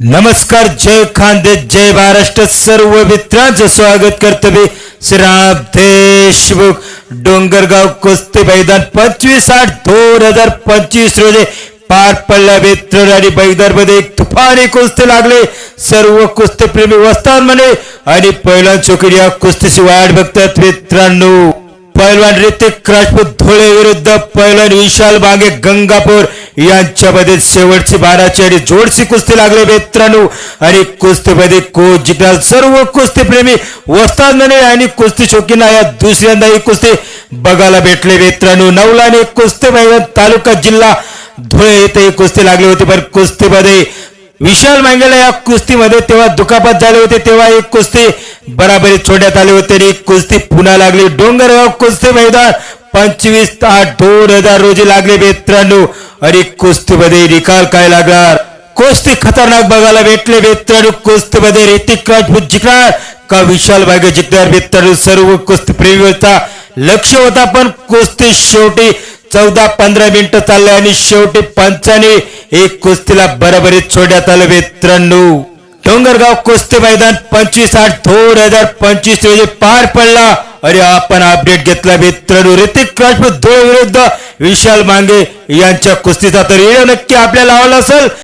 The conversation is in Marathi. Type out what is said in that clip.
नमस्कार जय खानदे जय महाराष्ट्र सर्व मित्रांचं स्वागत कर्तव्य श्रीराम देशमुख डोंगरगाव कुस्ती मैदान पंचवीस आठ दोन हजार पंचवीस रोजी पार पडल्या मित्र आणि मध्ये एक तुफानी कुस्ती लागले. सर्व कुस्तीप्रेमी वस्तान म्हणे आणि पहिला चोकडी या कुस्तीची वाट बघतात मित्रांनो. पैलवान ऋतिक राजपूत धुळे विरुद्ध पैलवान विशाल बागे गंगापूर यांच्यामध्ये शेवटची बाराची आणि जोडची कुस्ती लागली मित्रांनो. आणि कुस्तीमध्ये कोच जिंकणार सर्व कुस्तीप्रेमी वस्ताद म्हणे आणि कुस्ती शोकींना या दुसऱ्यांदा ही कुस्ती बघायला भेटले मित्रांनो. नवलाने कुस्ती मैदान तालुका जिल्हा धुळे इथे ही कुस्ती लागली होती. पण कुस्तीमध्ये विशाल मांगेला या कुस्तीमध्ये तेव्हा दुखापत झाले होते. तेव्हा एक कुस्ती बराबरी छोडण्यात आली होती आणि एक कुस्ती पुन्हा लागली. डोंगरगाव कुस्ती मैदान पंचवीस तास दोन हजार रोजी लागले मित्रांनो आणि कुस्तीमध्ये निकाल काय लागणार? कुस्ती खतरनाक बघायला भेटले मित्रांनो कुस्तीमध्ये ऋतिक राजपूत जिंकणार का विशाल भागे जिंकणार मित्रांनो सर्व कुस्ती प्रेमीचा लक्ष होता पण कुस्ती शेवटी चौदा पंधरा मिनिटं चालले आणि शेवटी पंचाने एक कुस्तीला बरोबरीत सोडण्यात आलं मित्रांनो डोंगरगाव कुस्ती मैदान पंचवीस आठ दोन हजार पंचवीस रोजी पार पडला. अरे आपण अपडेट घेतला मित्रांनो ऋतिक राजपूत धुळे विरुद्ध विशाल मांगे यांच्या कुस्तीचा तर व्हिडिओ नक्की आपल्याला आवडला असेल.